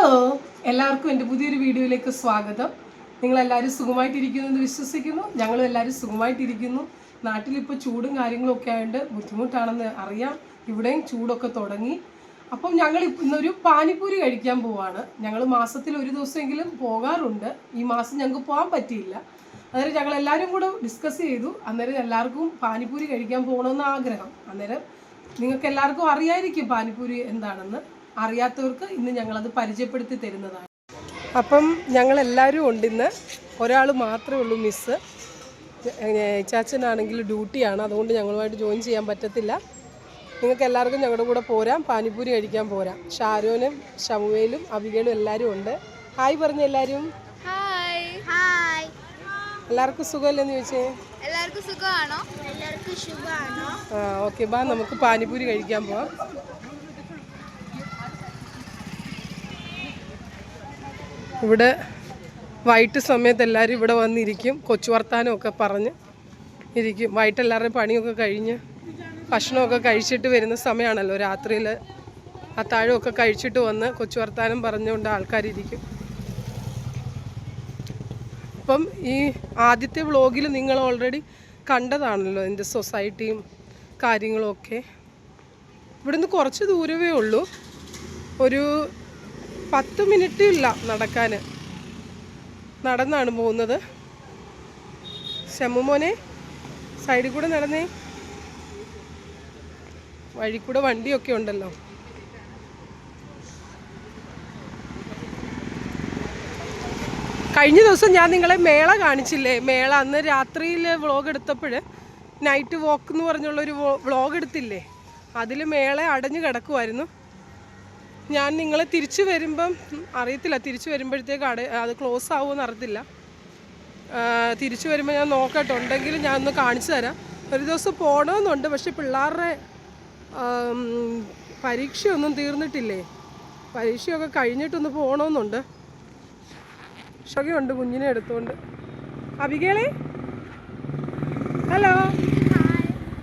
Hello എല്ലാവർക്കും എന്റെ പുതിയൊരു വീഡിയോയിലേക്ക് സ്വാഗതം. നിങ്ങളെല്ലാവരും സുഖമായിട്ടിരിക്കുന്നു എന്ന് വിശ്വസിക്കുന്നു. ഞങ്ങളും എല്ലാവരും സുഖമായിട്ടിരിക്കുന്നു. നാട്ടിലിപ്പോൾ ചൂടും കാര്യങ്ങളൊക്കെ ആയതുകൊണ്ട് ബുദ്ധിമുട്ടാണെന്ന് അറിയാം. ഇവിടെയും ചൂടൊക്കെ തുടങ്ങി. അപ്പം ഞങ്ങൾ ഇന്നൊരു പാനിപ്പൂരി കഴിക്കാൻ പോവാണ്. ഞങ്ങൾ മാസത്തിൽ ഒരു ദിവസമെങ്കിലും പോകാറുണ്ട്. ഈ മാസം ഞങ്ങൾക്ക് പോകാൻ പറ്റിയില്ല. അന്നേരം ഞങ്ങൾ എല്ലാവരും കൂടെ ഡിസ്കസ് ചെയ്തു. അന്നേരം എല്ലാവർക്കും പാനിപ്പൂരി കഴിക്കാൻ പോകണമെന്ന് ആഗ്രഹം. അന്നേരം നിങ്ങൾക്ക് എല്ലാവർക്കും അറിയായിരിക്കും പാനിപ്പൂരി എന്താണെന്ന്. അറിയാത്തവർക്ക് ഇന്ന് ഞങ്ങളത് പരിചയപ്പെടുത്തി തരുന്നതാണ്. അപ്പം ഞങ്ങൾ എല്ലാവരും ഉണ്ട് ഇന്ന്. ഒരാൾ മാത്രമേ ഉള്ളൂ മിസ്സ് ചാച്ചനാണെങ്കിൽ ഡ്യൂട്ടിയാണ് അതുകൊണ്ട് ഞങ്ങളുമായിട്ട് ജോയിൻ ചെയ്യാൻ പറ്റത്തില്ല. നിങ്ങൾക്ക് എല്ലാവർക്കും ഞങ്ങളുടെ കൂടെ പോരാം. പാനിപ്പൂരി കഴിക്കാൻ പോരാം. ഷാരോനും ഷമുവേലും അബികേലും എല്ലാവരും ഉണ്ട്. ഹായ് പറഞ്ഞ എല്ലാവരും. എല്ലാവർക്കും സുഖമല്ലെന്ന് ചോദിച്ചേ? എല്ലാവർക്കും സുഖമാണോ? എല്ലാവർക്കും ഓക്കെ ബാ നമുക്ക് പാനിപ്പൂരി കഴിക്കാൻ പോവാം. ഇവിടെ വൈകിട്ട് സമയത്ത് എല്ലാവരും ഇവിടെ വന്നിരിക്കും. കൊച്ചു വർത്താനമൊക്കെ പറഞ്ഞ് ഇരിക്കും. വൈകിട്ട് എല്ലാവരുടെയും പണിയൊക്കെ കഴിഞ്ഞ് ഭക്ഷണമൊക്കെ കഴിച്ചിട്ട് വരുന്ന സമയമാണല്ലോ രാത്രിയിൽ അത്താഴമൊക്കെ കഴിച്ചിട്ട് വന്ന് കൊച്ചു വർത്താനം പറഞ്ഞുകൊണ്ട് ആൾക്കാരിരിക്കും അപ്പം ഈ ആദ്യത്തെ വ്ളോഗിൽ നിങ്ങൾ ഓൾറെഡി കണ്ടതാണല്ലോ എന്റെ സൊസൈറ്റിയും കാര്യങ്ങളുമൊക്കെ ഇവിടുന്ന് കുറച്ച് ദൂരമേ ഉള്ളൂ. ഒരു പത്ത് മിനിറ്റ് ഇല്ല നടക്കാൻ നടന്നാണ് പോകുന്നത്. ശമ്മുമോനെ സൈഡിൽ കൂടെ നടന്നേ. വഴി കൂടെ വണ്ടിയൊക്കെ ഉണ്ടല്ലോ. കഴിഞ്ഞ ദിവസം ഞാൻ നിങ്ങളെ മേള കാണിച്ചില്ലേ? മേള അന്ന് രാത്രിയിൽ വ്ളോഗ് എടുത്തപ്പോൾ നൈറ്റ് വോക്ക് എന്ന് പറഞ്ഞുള്ളൊരു വ്ളോഗ് എടുത്തില്ലേ? അതിൽ മേള അടഞ്ഞു കിടക്കുമായിരുന്നു ഞാൻ നിങ്ങളെ തിരിച്ചു വരുമ്പം അറിയത്തില്ല. തിരിച്ചു വരുമ്പോഴത്തേക്ക് അട അത് ക്ലോസ് ആവുമെന്ന് അറിയത്തില്ല. തിരിച്ചു വരുമ്പോൾ ഞാൻ നോക്കട്ടെ. ഉണ്ടെങ്കിൽ ഞാൻ ഒന്ന് കാണിച്ചു തരാം. ഒരു ദിവസം പോകണമെന്നുണ്ട് പക്ഷെ പിള്ളേരുടെ പരീക്ഷയൊന്നും തീർന്നിട്ടില്ലേ? പരീക്ഷയൊക്കെ കഴിഞ്ഞിട്ടൊന്ന് പോകണമെന്നുണ്ട് ഉണ്ട് കുഞ്ഞിനെ എടുത്തുകൊണ്ട് അബികേളെ ഹലോ?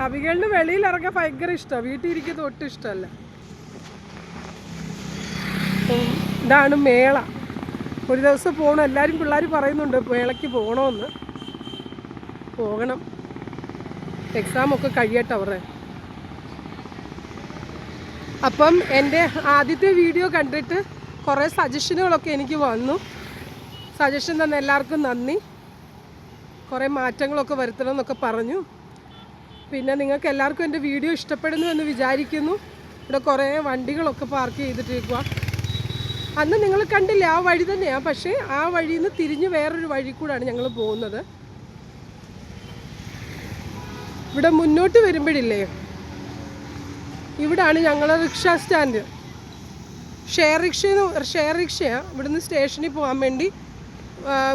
അബികേളിന് വെളിയിൽ ഇറങ്ങാൻ ഭയങ്കര ഇഷ്ടമാണ് വീട്ടിൽ ഇരിക്കുന്നത് ഒട്ടും ഇഷ്ടമല്ല. ഇതാണ് മേള. ഒരു ദിവസം പോകണം എല്ലാവരും പിള്ളേർ പറയുന്നുണ്ട് മേളയ്ക്ക് പോകണമെന്ന് പോകണം. എക്സാം ഒക്കെ കഴിയട്ടെ അവരുടെ അപ്പം എന്റെ ആദ്യത്തെ വീഡിയോ കണ്ടിട്ട് കുറേ സജഷനുകളൊക്കെ എനിക്ക് വന്നു. സജഷൻ തന്ന എല്ലാവർക്കും നന്ദി. കുറേ മാറ്റങ്ങളൊക്കെ വരുത്തണം എന്നൊക്കെ പറഞ്ഞു. പിന്നെ നിങ്ങൾക്ക് എല്ലാവർക്കും എന്റെ വീഡിയോ ഇഷ്ടപ്പെടുന്നു എന്ന് വിചാരിക്കുന്നു. ഇവിടെ കുറേ വണ്ടികളൊക്കെ പാർക്ക് ചെയ്തിട്ടേക്കുക അന്ന് നിങ്ങൾ കണ്ടില്ല ആ വഴി തന്നെയാണ് പക്ഷേ ആ വഴിയിൽ നിന്ന് തിരിഞ്ഞ് വേറൊരു വഴി കൂടാണ് ഞങ്ങൾ പോകുന്നത്. ഇവിടെ മുന്നോട്ട് വരുമ്പോഴില്ലേ ഇവിടാണ് ഞങ്ങളെ rickshaw stand. Share rickshaw share റിക്ഷയാണ് ഇവിടുന്ന് സ്റ്റേഷനിൽ പോകാൻ വേണ്ടി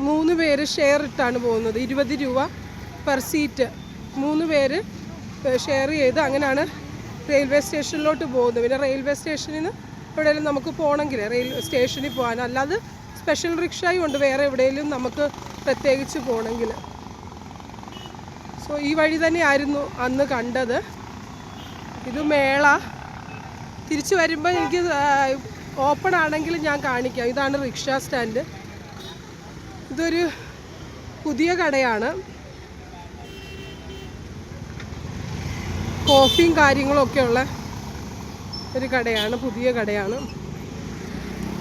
മൂന്ന് പേര് ഷെയർ ഇട്ടാണ് പോകുന്നത്. ഇരുപത് രൂപ പെർ സീറ്റ്. മൂന്ന് പേര് ഷെയർ ചെയ്ത് അങ്ങനെയാണ് റെയിൽവേ സ്റ്റേഷനിലോട്ട് പോകുന്നത്. പിന്നെ റെയിൽവേ സ്റ്റേഷനിൽ നിന്ന് എവിടെയെങ്കിലും നമുക്ക് പോകണമെങ്കിൽ റെയിൽ സ്റ്റേഷനിൽ പോകാൻ അല്ലാതെ സ്പെഷ്യൽ റിക്ഷയും ഉണ്ട്. വേറെ എവിടെയെങ്കിലും നമുക്ക് പ്രത്യേകിച്ച് പോകണമെങ്കിൽ. സോ ഈ വഴി തന്നെയായിരുന്നു അന്ന് കണ്ടത്. ഇത് മേള. തിരിച്ചു വരുമ്പോൾ എനിക്ക് ഓപ്പൺ ആണെങ്കിൽ ഞാൻ കാണിക്കാം. ഇതാണ് റിക്ഷ സ്റ്റാൻഡ് ഇതൊരു പുതിയ കടയാണ്. കോഫിയും കാര്യങ്ങളൊക്കെ ഉള്ളത് ഉള്ള ഒരു കടയാണ് പുതിയ കടയാണ്.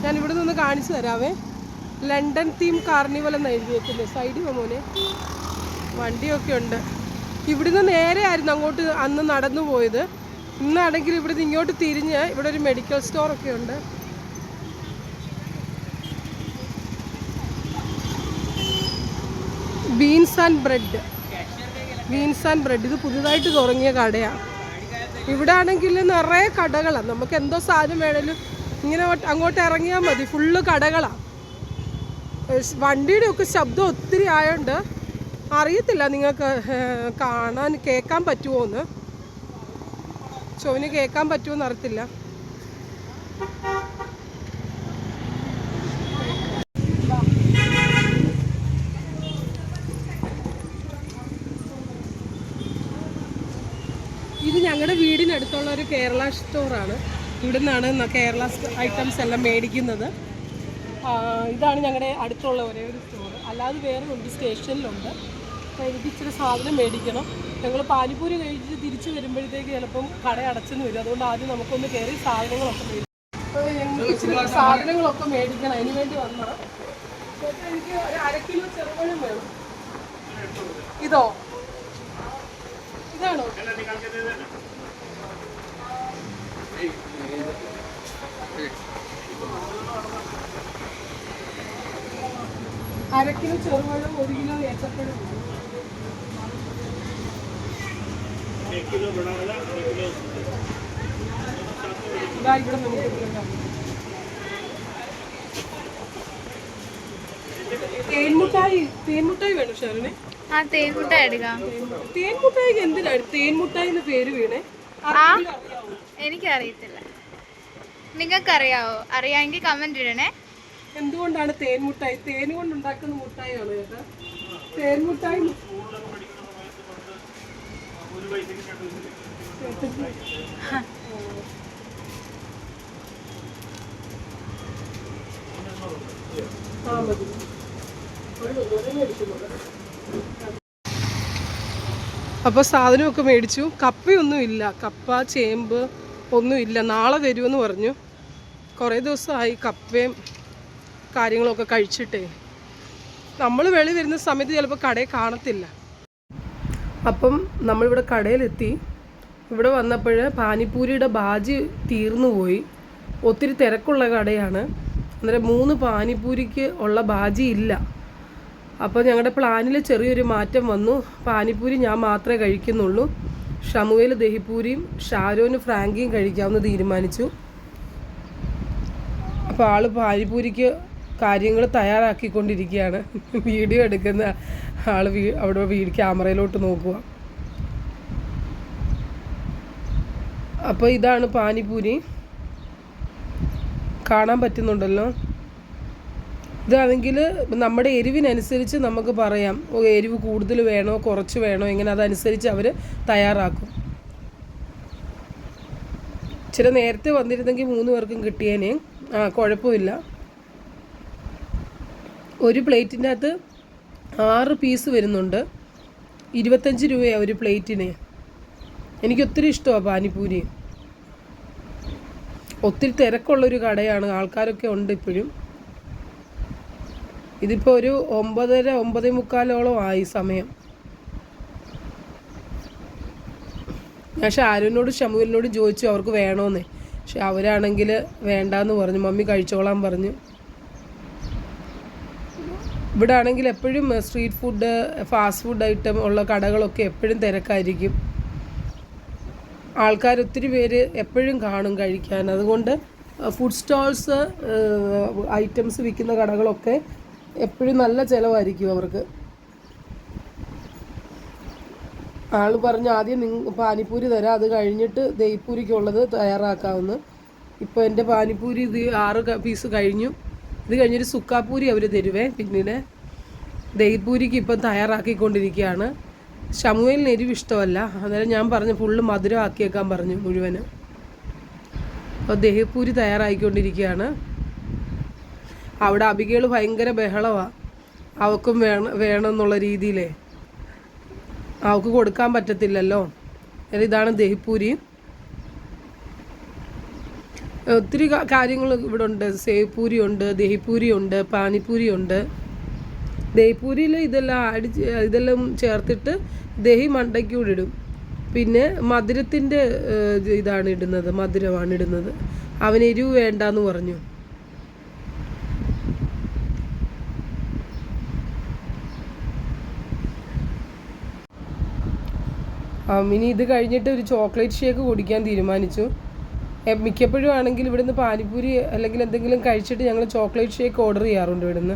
ഞാൻ ഇവിടെ നിന്ന് കാണിച്ചു തരാവേ. ലണ്ടൻ തീം കാർണിവൽ എന്ന് എഴുതിയേക്കില്ലേ സൈഡിൽ മോനെ. വണ്ടിയൊക്കെ ഉണ്ട്. ഇവിടുന്ന് നേരെ ആയിരുന്നു അങ്ങോട്ട് അന്ന് നടന്നു പോയത്. ഇന്നാണെങ്കിൽ ഇവിടുന്ന് ഇങ്ങോട്ട് തിരിഞ്ഞ് ഇവിടെ ഒരു മെഡിക്കൽ സ്റ്റോർ ഒക്കെ ഉണ്ട്. Beans and bread beans and bread ഇത് പുതുതായിട്ട് തുടങ്ങിയ കടയാണ് ഇവിടെ ആണെങ്കിൽ നിറയെ കടകളാണ് നമുക്ക് എന്തോ സാധനം വേണേലും ഇങ്ങനെ അങ്ങോട്ട് ഇറങ്ങിയാൽ മതി. ഫുള്ള് കടകളാണ് വണ്ടിയുടെ ഒക്കെ ശബ്ദം ഒത്തിരി ആയതുകൊണ്ട് അറിയത്തില്ല നിങ്ങൾക്ക് കാണാൻ കേൾക്കാൻ പറ്റുമോ എന്ന് ചോവിന് കേൾക്കാൻ പറ്റുമോ എന്ന് അറിയത്തില്ല ഇത് ഞങ്ങളുടെ വീടിനടുത്തുള്ള ഒരു കേരള സ്റ്റോറാണ്. ഇവിടെ നിന്നാണ് കേരള ഐറ്റംസ് എല്ലാം മേടിക്കുന്നത്. ഇതാണ് ഞങ്ങളുടെ അടുത്തുള്ള ഒരേ ഒരു സ്റ്റോർ അല്ലാതെ വേറെ ഉണ്ട് സ്റ്റേഷനിലുണ്ട്. അപ്പോൾ എനിക്ക് ഇച്ചിരി സാധനം മേടിക്കണം. ഞങ്ങൾ പാനിപ്പൂരി കഴിച്ച് തിരിച്ച് വരുമ്പോഴത്തേക്ക് ചിലപ്പം കട അടച്ചെന്ന് വരും. അതുകൊണ്ട് ആദ്യം നമുക്കൊന്ന് കയറി സാധനങ്ങളൊക്കെ മേടിക്കും അപ്പോൾ ഞങ്ങൾക്ക് ഇച്ചിരി സാധനങ്ങളൊക്കെ മേടിക്കണം. അതിന് വേണ്ടി വന്നതാണ് ചേട്ടാ എനിക്ക് ഒരു അര കിലോ ചെറുപഴം വേണം. ഇതോ? ഇതാണോ? അര കിലോ ചെറുപഴം ഒരു കിലോ ഏത്തപ്പഴം. ഇതാ ഇവിടെ നമുക്ക്. തേൻമുട്ടായി തേൻമുട്ടായി വേണം ഷെറിനെ? ആ തേൻമുട്ടായി എടുക്കാം. തേൻമുട്ടായിക്ക് എന്തിനാണ് തേൻമുട്ടായി എന്ന് പേര് വീണേ. ആ? എനിക്കറിയത്തില്ല. നിങ്ങൾക്കറിയാവോ? അറിയാമെങ്കിൽ കമന്റ് ഇടണേ. എന്തുകൊണ്ടാണ് തേൻ മുട്ടായി തേൻ കൊണ്ട് ഉണ്ടാക്കുന്ന മുട്ടായിയാണ് ചേട്ടാ? തേൻമുട്ടായി ആ മതി. സാധനമൊക്കെ മേടിച്ചു. കപ്പയൊന്നും ഇല്ല കപ്പ ചേമ്പ് ഒന്നുമില്ല. നാളെ വരുമെന്ന് പറഞ്ഞു. കുറേ ദിവസമായി കപ്പയും കാര്യങ്ങളൊക്കെ കഴിച്ചിട്ടേ. നമ്മൾ വെളി വരുന്ന സമയത്ത് ചിലപ്പോൾ കടയിൽ കാണത്തില്ല. അപ്പം നമ്മളിവിടെ കടയിലെത്തി. ഇവിടെ വന്നപ്പോൾ പാനിപ്പൂരിയുടെ ബാജി തീർന്നു പോയി. ഒത്തിരി തിരക്കുള്ള കടയാണ്. അന്നേരം മൂന്ന് പാനിപ്പൂരിക്ക് ഉള്ള ബാജി ഇല്ല. അപ്പോൾ ഞങ്ങളുടെ പ്ലാനിൽ ചെറിയൊരു മാറ്റം വന്നു. പാനിപ്പൂരി ഞാൻ മാത്രമേ കഴിക്കുന്നുള്ളൂ. ഷമുവേൽ ദഹിപ്പൂരിയും ഷാരോന് ഫ്രാങ്കിയും കഴിക്കാമെന്ന് തീരുമാനിച്ചു. അപ്പോൾ ആൾ പാനിപൂരിക്ക് കാര്യങ്ങൾ തയ്യാറാക്കിക്കൊണ്ടിരിക്കുകയാണ്. വീഡിയോ എടുക്കുന്ന ആൾ വീ അവിടെ വീട് ക്യാമറയിലോട്ട് നോക്കുക. അപ്പോൾ ഇതാണ് പാനിപൂരി കാണാൻ പറ്റുന്നുണ്ടല്ലോ. ഇതാണെങ്കിൽ നമ്മുടെ എരിവിനനുസരിച്ച് നമുക്ക് പറയാം എരിവ് കൂടുതൽ വേണോ കുറച്ച് വേണോ ഇങ്ങനെ അതനുസരിച്ച് അവർ തയ്യാറാക്കും. ചില നേരത്തെ വന്നിരുന്നെങ്കിൽ മൂന്ന് പേർക്കും കിട്ടിയേനെ. ആ കുഴപ്പമില്ല. ഒരു പ്ലേറ്റിന്റെ അകത്ത് ആറ് പീസ് വരുന്നുണ്ട്. ഇരുപത്തഞ്ച് രൂപയാണ് ഒരു പ്ലേറ്റിന്. എനിക്കൊത്തിരി ഇഷ്ടമാണ് പാനിപ്പൂരി. ഒത്തിരി തിരക്കുള്ളൊരു കടയാണ് ആൾക്കാരൊക്കെ ഉണ്ട് ഇപ്പോഴും. ഇതിപ്പോൾ ഒരു ഒമ്പതര ഒമ്പതേ മുക്കാലോളം ആയി സമയം. ഞാൻ ഷാരുവിനോടും ഷമുവിനോടും ചോദിച്ചു അവർക്ക് വേണോന്നേ. പക്ഷെ അവരാണെങ്കിൽ വേണ്ടാന്ന് പറഞ്ഞു മമ്മി കഴിച്ചോളാൻ പറഞ്ഞു. ഇവിടെ ആണെങ്കിൽ എപ്പോഴും street food fast food item ഉള്ള കടകളൊക്കെ എപ്പോഴും തിരക്കായിരിക്കും. ആൾക്കാർ ഒത്തിരി പേര് എപ്പോഴും കാണും കഴിക്കാൻ. അതുകൊണ്ട് ഫുഡ് സ്റ്റോൾസ് ഐറ്റംസ് വിൽക്കുന്ന കടകളൊക്കെ എപ്പോഴും നല്ല ചിലവായിരിക്കും അവർക്ക്. ആൾ പറഞ്ഞു ആദ്യം നിങ്ങൾ പാനിപ്പൂരി തരാം. അത് കഴിഞ്ഞിട്ട് ദഹിപ്പൂരിക്കുള്ളത് തയ്യാറാക്കാമെന്ന് ഇപ്പോൾ എന്റെ പാനിപ്പൂരി ഇത് ആറ് പീസ് കഴിഞ്ഞു. ഇത് കഴിഞ്ഞൊരു സുക്കാപ്പൂരി അവർ തരുവേ. പിന്നീട് ദഹിപ്പൂരിക്ക് ഇപ്പം തയ്യാറാക്കിക്കൊണ്ടിരിക്കുകയാണ്. ഷമുവേലിന് എരിവ് ഇഷ്ടമല്ല. അന്നേരം ഞാൻ പറഞ്ഞു ഫുള്ള് മധുരമാക്കിയേക്കാൻ പറഞ്ഞു മുഴുവൻ. അപ്പോൾ ദഹിപ്പൂരി തയ്യാറായിക്കൊണ്ടിരിക്കുകയാണ്. അവിടെ അബികേൾ ഭയങ്കര ബഹളമാണ് അവക്കും വേണം വേണം എന്നുള്ള രീതിയിലേ. അവൾക്ക് കൊടുക്കാൻ പറ്റത്തില്ലല്ലോ. ഇതാണ് ദഹിപ്പൂരി. ഒത്തിരി കാര്യങ്ങൾ ഇവിടെ ഉണ്ട് സേവ്പൂരി ഉണ്ട് ദഹിപ്പൂരി ഉണ്ട് പാനിപ്പൂരി ഉണ്ട് ദഹിപ്പൂരിയിൽ ഇതെല്ലാം ആഡ് ഇതെല്ലാം ചേർത്തിട്ട് ദഹി മണ്ടയ്ക്കൂടെ ഇടും. പിന്നെ മധുരത്തിന്റെ ഇതാണ് ഇടുന്നത് മധുരമാണ് ഇടുന്നത്. അവന് എരിവ് വേണ്ടെന്ന് പറഞ്ഞു. ഇനി ഇത് കഴിഞ്ഞിട്ട് ഒരു ചോക്ലേറ്റ് ഷേക്ക് കുടിക്കാൻ തീരുമാനിച്ചു. മിക്കപ്പോഴും ആണെങ്കിൽ ഇവിടുന്ന് പാനിപ്പൂരി അല്ലെങ്കിൽ എന്തെങ്കിലും കഴിച്ചിട്ട് ഞങ്ങൾ ചോക്ലേറ്റ് ഷേക്ക് ഓർഡർ ചെയ്യാറുണ്ട് ഇവിടുന്ന്.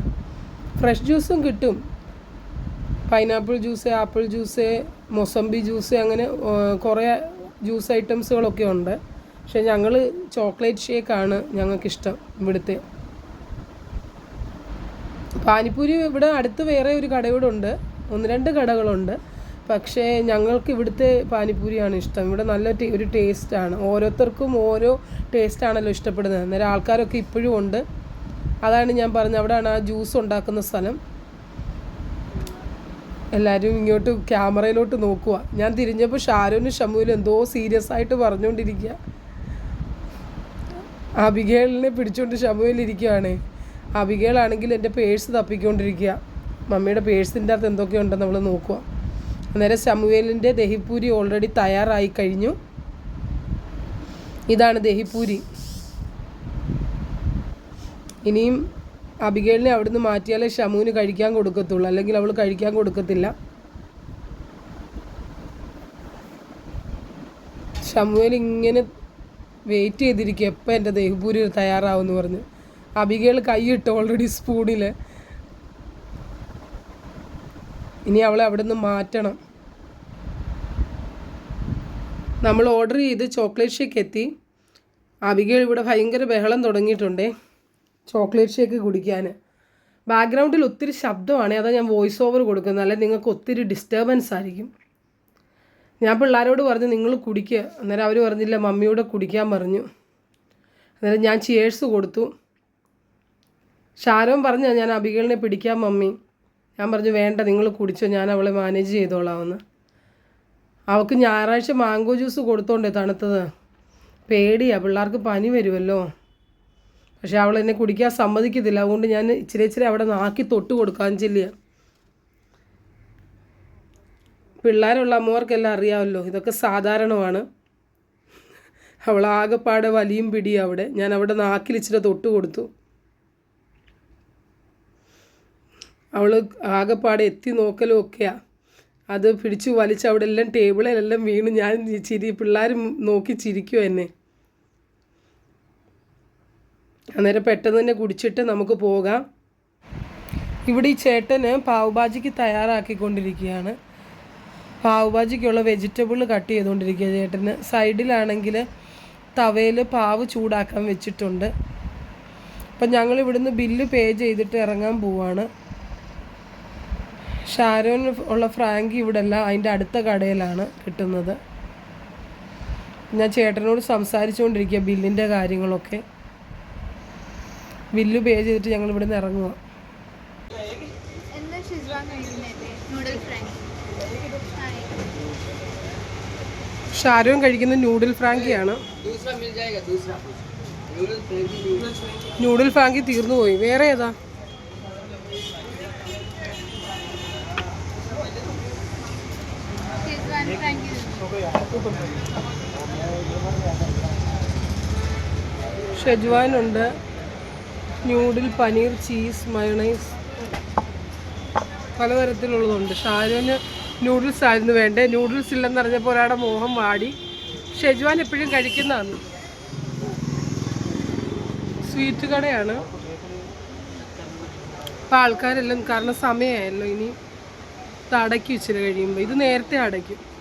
ഫ്രഷ് ജ്യൂസും കിട്ടും. Pineapple juice apple juice mosambi juice അങ്ങനെ കുറേ ജ്യൂസ് ഐറ്റംസുകളൊക്കെ ഉണ്ട്. പക്ഷെ ഞങ്ങൾ ചോക്ലേറ്റ് ഷേക്കാണ് ഞങ്ങൾക്കിഷ്ടം ഇവിടുത്തെ. പാനിപ്പൂരി ഇവിടെ അടുത്ത് വേറെ ഒരു കടയൂടെ ഉണ്ട് ഒന്ന് രണ്ട് കടകളുണ്ട്. പക്ഷേ ഞങ്ങൾക്ക് ഇവിടുത്തെ പാനിപ്പൂരിയാണ് ഇഷ്ടം. ഇവിടെ നല്ല ഒരു ടേസ്റ്റാണ്. ഓരോരുത്തർക്കും ഓരോ ടേസ്റ്റാണല്ലോ ഇഷ്ടപ്പെടുന്നത്. അന്നേരം ആൾക്കാരൊക്കെ ഇപ്പോഴും ഉണ്ട്. അതാണ് ഞാൻ പറഞ്ഞത്. അവിടെയാണ് ആ ജ്യൂസ് ഉണ്ടാക്കുന്ന സ്ഥലം. എല്ലാവരും ഇങ്ങോട്ട് ക്യാമറയിലോട്ട് നോക്കുക ഞാൻ തിരിഞ്ഞപ്പോൾ ഷാരൂനും ഷമുവിലും എന്തോ സീരിയസ് ആയിട്ട് പറഞ്ഞുകൊണ്ടിരിക്കുക അബിഗേളിനെ പിടിച്ചുകൊണ്ട് ഷമുവിലിരിക്കുകയാണ് അബിഗേളാണെങ്കിൽ എന്റെ പേഴ്സ് തപ്പിക്കൊണ്ടിരിക്കുക മമ്മിയുടെ പേഴ്സിന്റെ അകത്ത് എന്തൊക്കെയുണ്ടെന്ന് നമ്മൾ നോക്കുക അന്നേരം ശമുവേലിന്റെ ദഹിപ്പൂരി ഓൾറെഡി തയ്യാറായി കഴിഞ്ഞു. ഇതാണ് ദഹിപ്പൂരി. ഇനിയും അബിഗേളിനെ അവിടുന്ന് മാറ്റിയാലേ ഷമുവിന് കഴിക്കാൻ കൊടുക്കത്തുള്ളൂ. അല്ലെങ്കിൽ അവൾ കഴിക്കാൻ കൊടുക്കത്തില്ല. ഷമുവേൽ ഇങ്ങനെ വെയിറ്റ് ചെയ്തിരിക്കുക എപ്പോൾ എന്റെ ദഹിപൂരി തയ്യാറാവുമെന്ന് പറഞ്ഞ്. അബികേൾ കൈയിട്ട് ഓൾറെഡി സ്പൂണിൽ ഇനി അവളെ അവിടെ നിന്ന് മാറ്റണം. നമ്മൾ ഓർഡർ ചെയ്ത് ചോക്ലേറ്റ് ഷേക്ക് എത്തി. അബികേൾ ഇവിടെ ഭയങ്കര ബഹളം തുടങ്ങിയിട്ടുണ്ടേ. ചോക്ലേറ്റ് ഷേക്ക് കുടിക്കാൻ. ബാക്ക്ഗ്രൗണ്ടിൽ ഒത്തിരി ശബ്ദമാണ്. അതാ ഞാൻ വോയിസ് ഓവർ കൊടുക്കുന്നത്. അല്ലെങ്കിൽ നിങ്ങൾക്ക് ഒത്തിരി ഡിസ്റ്റർബൻസ് ആയിരിക്കും. ഞാൻ പിള്ളേരോട് പറഞ്ഞു നിങ്ങൾ കുടിക്കുക അന്നേരം അവർ പറഞ്ഞില്ല മമ്മിയോട് കുടിക്കാൻ പറഞ്ഞു. അന്നേരം ഞാൻ ചിയേഴ്സ് കൊടുത്തു. ഷാരോൻ പറഞ്ഞു ഞാൻ അബികളിനെ പിടിക്കാം മമ്മി. ഞാൻ പറഞ്ഞു വേണ്ട നിങ്ങൾ കുടിച്ചോ. ഞാൻ അവളെ മാനേജ് ചെയ്തോളാമെന്ന് അവൾക്ക് ഞായറാഴ്ച മാംഗോ ജ്യൂസ് കൊടുത്തോണ്ടേ തണുത്തത്. പേടിയാ പിള്ളേർക്ക് പനി വരുമല്ലോ പക്ഷെ അവൾ എന്നെ കുടിക്കാൻ സമ്മതിക്കത്തില്ല. അതുകൊണ്ട് ഞാൻ ഇച്ചിരി ഇച്ചിരി അവിടെ നാക്കി തൊട്ട് കൊടുക്കാൻ ചെല്ലുക പിള്ളേരുള്ള അമ്മമാർക്കെല്ലാം അറിയാമല്ലോ ഇതൊക്കെ സാധാരണമാണ്. അവൾ ആകെപ്പാടെ വലിയും പിടിയും അവിടെ. ഞാൻ അവിടെ നാക്കിൽ ഇച്ചിരി തൊട്ട് കൊടുത്തു. അവൾ ആകെപ്പാടെ എത്തി നോക്കലും ഒക്കെയാ. അത് പിടിച്ചു വലിച്ച് അവിടെ എല്ലാം ടേബിളിലെല്ലാം വീണ് ഞാൻ ചിരി പിള്ളേർ നോക്കി ചിരിക്കും എന്നെ. അന്നേരം പെട്ടെന്ന് തന്നെ കുടിച്ചിട്ട് നമുക്ക് പോകാം. ഇവിടെ ഈ ചേട്ടന് പാവുഭാജിക്ക് തയ്യാറാക്കിക്കൊണ്ടിരിക്കുകയാണ്. പാവുഭാജിക്കുള്ള വെജിറ്റബിൾ കട്ട് ചെയ്തുകൊണ്ടിരിക്കുക ചേട്ടന്. സൈഡിലാണെങ്കിൽ തവയിൽ പാവ് ചൂടാക്കാൻ വെച്ചിട്ടുണ്ട്. അപ്പം ഞങ്ങൾ ഇവിടുന്ന് ബില്ല് പേ ചെയ്തിട്ട് ഇറങ്ങാൻ പോവാണ്. ഷാരോന് ഉള്ള ഫ്രാങ്കി ഇവിടെ അല്ല അതിന്റെ അടുത്ത കടയിലാണ് കിട്ടുന്നത്. ഞാൻ ചേട്ടനോട് സംസാരിച്ചുകൊണ്ടിരിക്കുക ബില്ലിന്റെ കാര്യങ്ങളൊക്കെ. ബില്ല് പേ ചെയ്തിട്ട് ഞങ്ങൾ ഇവിടെ നിന്ന് ഇറങ്ങുക ഷാരോൻ കഴിക്കുന്ന നൂഡിൽ ഫ്രാങ്കിയാണ് ന്യൂഡിൽ ഫ്രാങ്കി തീർന്നു പോയി. വേറെ ഏതാ? ഉണ്ട് ന്യൂഡിൽ പനീർ ചീസ് മയണൈസ്. പലതരത്തിലുള്ളതുണ്ട്. ഷാരുവിന് നൂഡിൽസ് ആയിരുന്നു വേണ്ടേ. നൂഡിൽസ് ഇല്ലെന്ന് അറിഞ്ഞപ്പോൾ ഒരാളുടെ മോഹം വാടി. ഷെജ്വാൻ എപ്പോഴും കഴിക്കുന്നതാണ്. സ്വീറ്റ് കടയാണ്. അപ്പം ആൾക്കാരെല്ലാം കാരണം സമയമായല്ലോ. ഇനി ഇത് അടയ്ക്കും ഇച്ചിരി കഴിയുമ്പോൾ ഇത് നേരത്തെ അടയ്ക്കും.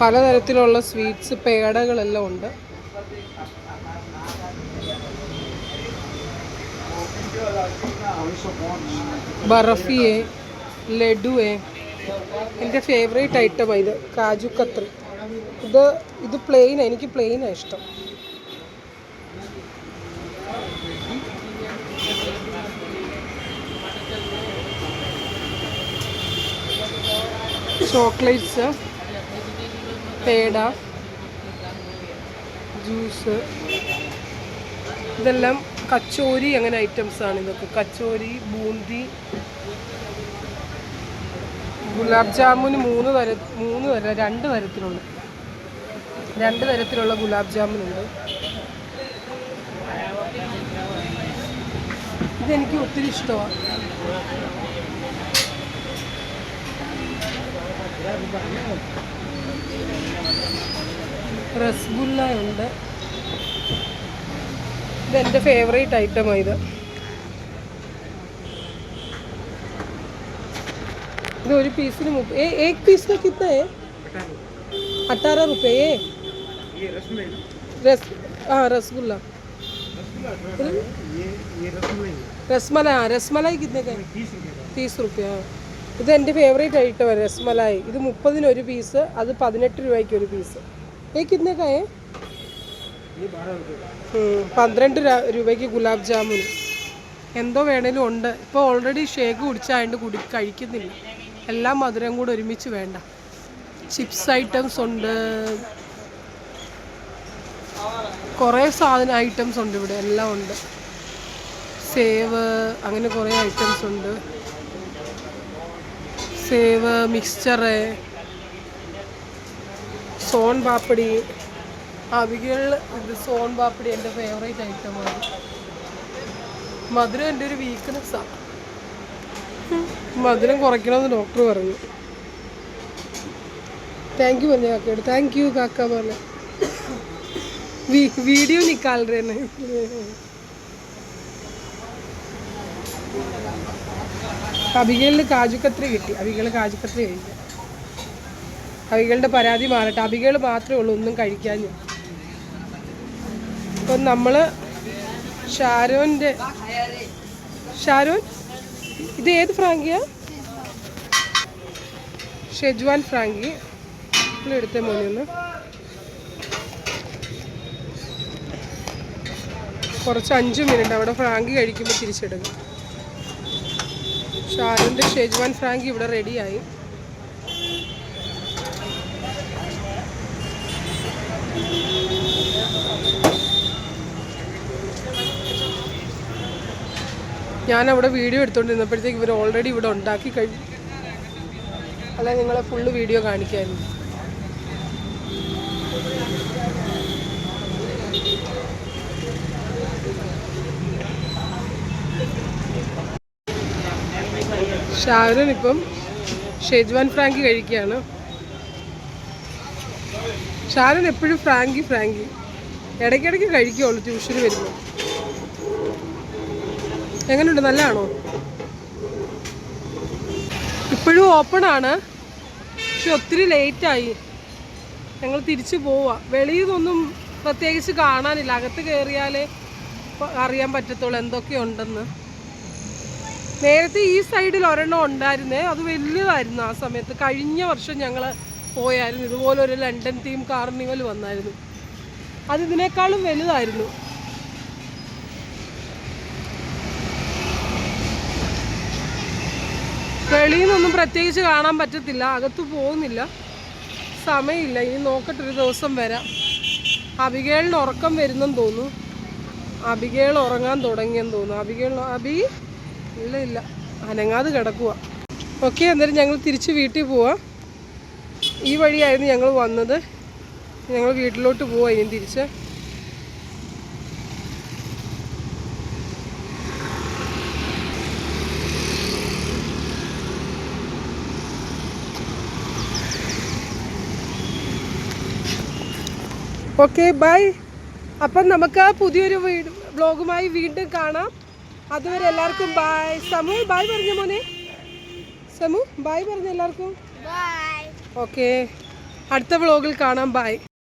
പലതരത്തിലുള്ള സ്വീറ്റ്സ് പേടകളെല്ലാം ഉണ്ട്. ബർഫിയെ ലഡുവെ എന്റെ ഫേവറേറ്റ് ഐറ്റമാണ് ഇത് കാജു കത്രി. ഇത് ഇത് പ്ലെയിനാണ് എനിക്ക് പ്ലെയിനാണ് ഇഷ്ടം. ചോക്ലേറ്റ്സ് പേട ജ്യൂസ് ഇതെല്ലാം കച്ചോരി അങ്ങനെ ഐറ്റംസ് ആണ് ഇതൊക്കെ. കച്ചോരി ബൂന്തി ഗുലാബ് ജാമുന് മൂന്ന് തര മൂന്ന് തര രണ്ട് തരത്തിലുണ്ട് രണ്ട് തരത്തിലുള്ള ഗുലാബ് ജാമുൻ ഉണ്ട്. ഇതെനിക്ക് ഒത്തിരി ഇഷ്ടമാണ് റസ്ഗുല്ല ഉണ്ട് ഇതെൻ്റെ ഫേവറേറ്റ് ഐറ്റമാണ് ഇത് ഇത് ഒരു പീസിന് മുപ്പ ഏ एक पीस का कितना है अठारह रुपये ये रस हाँ रसगुल्ला रसमलाई हाँ रसमलाई कितने का है तीस रुपये हाँ ഇത് എന്റെ ഫേവറേറ്റ് ആയിട്ട് വരും. രസ്മലായി. ഇത് മുപ്പതിന് ഒരു പീസ് അത് പതിനെട്ട് രൂപയ്ക്ക് ഒരു പീസ് ഏ? കിന്നക്കായേ പന്ത്രണ്ട് രൂപയ്ക്ക് ഗുലാബ് ജാമുൻ. എന്തോ വേണേലും ഉണ്ട്. ഇപ്പോൾ ഓൾറെഡി ഷേക്ക് കുടിച്ചായതുകൊണ്ട് കുടി കഴിക്കുന്നില്ല. എല്ലാ മധുരം കൂടെ ഒരുമിച്ച് വേണ്ട. ചിപ്സ് ഐറ്റംസ് ഉണ്ട്. കുറേ സാധന ഐറ്റംസ് ഉണ്ട് ഇവിടെ. എല്ലാം ഉണ്ട്. സേവ് അങ്ങനെ കുറേ ഐറ്റംസ് ഉണ്ട്. സേവ് മിക്സ്ചറ് സോൺ പാപ്പടി. അവികൾ ഇത് സോൺ പാപ്പടി എന്റെ ഫേവറേറ്റ് ഐറ്റമാണ് മധുരം എന്റെ ഒരു വീക്ക്നെസ്സാണ് മധുരം കുറയ്ക്കണമെന്ന് ഡോക്ടർ പറഞ്ഞു. താങ്ക് യു പറഞ്ഞു കാക്കയോട്. താങ്ക് യു കാക്ക പറഞ്ഞു. വീഡിയോ നിക്കാലേ അബികളിൽ കാജുക്കത്രി കിട്ടി. അബികൾ കാജുക്കത്രി കഴിക്കാം. അബികളുടെ പരാതി മാറട്ടെ. അബികൾ മാത്രമേ ഉള്ളൂ ഒന്നും കഴിക്കാൻ അപ്പം നമ്മൾ ഷാരോന്റെ ഷാരോൻ? ഇത് ഏത് ഫ്രാങ്കിയാ? ഷെജ്വാൻ ഫ്രാങ്കി. എടുത്ത മോനെ ഒന്ന്. കുറച്ച് അഞ്ച് മിനിറ്റ് അവിടെ ഫ്രാങ്കി കഴിക്കുമ്പോൾ തിരിച്ചെടുക്കും. ഷാരോന്റെ ഷെജ്വാൻ ഫ്രാങ്ക് ഇവിടെ റെഡിയായി. ഞാൻ അവിടെ വീഡിയോ എടുത്തുകൊണ്ടിരുന്നപ്പോഴത്തേക്ക് ഇവർ ഓൾറെഡി ഇവിടെ ഉണ്ടാക്കി കഴിഞ്ഞു. അല്ല നിങ്ങളെ ഫുള്ള് വീഡിയോ കാണിക്കായിരുന്നു. ഷാരൻ ഇപ്പം ഷെജ്വാൻ ഫ്രാങ്കി കഴിക്കുകയാണ്. ഷാരൻ എപ്പോഴും ഫ്രാങ്കി ഫ്രാങ്കി. ഇടയ്ക്കിടയ്ക്ക് കഴിക്കുകയുള്ളൂ ട്യൂഷന് വരുമ്പോൾ എങ്ങനെയുണ്ട് നല്ലതാണോ? ഇപ്പോഴും ഓപ്പൺ ആണ് പക്ഷെ ഒത്തിരി ലേറ്റായി. ഞങ്ങൾ തിരിച്ചു പോവാ. വെളിയിൽ പ്രത്യേകിച്ച് കാണാനില്ല. അകത്ത് കയറിയാലേ അറിയാൻ പറ്റത്തുള്ളൂ എന്തൊക്കെയുണ്ടെന്ന്. നേരത്തെ ഈ സൈഡിൽ ഒരെണ്ണം ഉണ്ടായിരുന്നേ. അത് വലുതായിരുന്നു ആ സമയത്ത്. കഴിഞ്ഞ വർഷം ഞങ്ങൾ പോയായിരുന്നു. ഇതുപോലെ ഒരു ലണ്ടൻ തീം കാർണിവൽ വന്നായിരുന്നു. അത് ഇതിനേക്കാളും വലുതായിരുന്നു. വെളിയിൽ നിന്നൊന്നും പ്രത്യേകിച്ച് കാണാൻ പറ്റത്തില്ല. അകത്ത് പോകുന്നില്ല. സമയമില്ല. ഇനി നോക്കട്ടെ ഒരു ദിവസം വരാം. അബികേളിന് ഉറക്കം വരുന്നെന്ന് തോന്നുന്നു. അബികേൾ ഉറങ്ങാൻ തുടങ്ങിയെന്ന് തോന്നുന്നു. അബികേൾ അബി? ഇല്ല ഇല്ല. അനങ്ങാതെ കിടക്കുക ഓക്കെ അന്നേരം ഞങ്ങൾ തിരിച്ച് വീട്ടിൽ പോവാം. ഈ വഴിയായിരുന്നു ഞങ്ങൾ വന്നത്. ഞങ്ങൾ വീട്ടിലോട്ട് പോവാം ഇനി തിരിച്ച്. Okay bye. അപ്പം നമുക്ക് പുതിയൊരു വീട് ബ്ലോഗുമായി വീണ്ടും കാണാം. അതുവരെ എല്ലാവർക്കും ബായ് സമു ബായ് പറഞ്ഞ മോനെ? സമു ബായ് പറഞ്ഞ എല്ലാവർക്കും? ഓക്കെ അടുത്ത വ്ളോഗിൽ കാണാം. ബൈ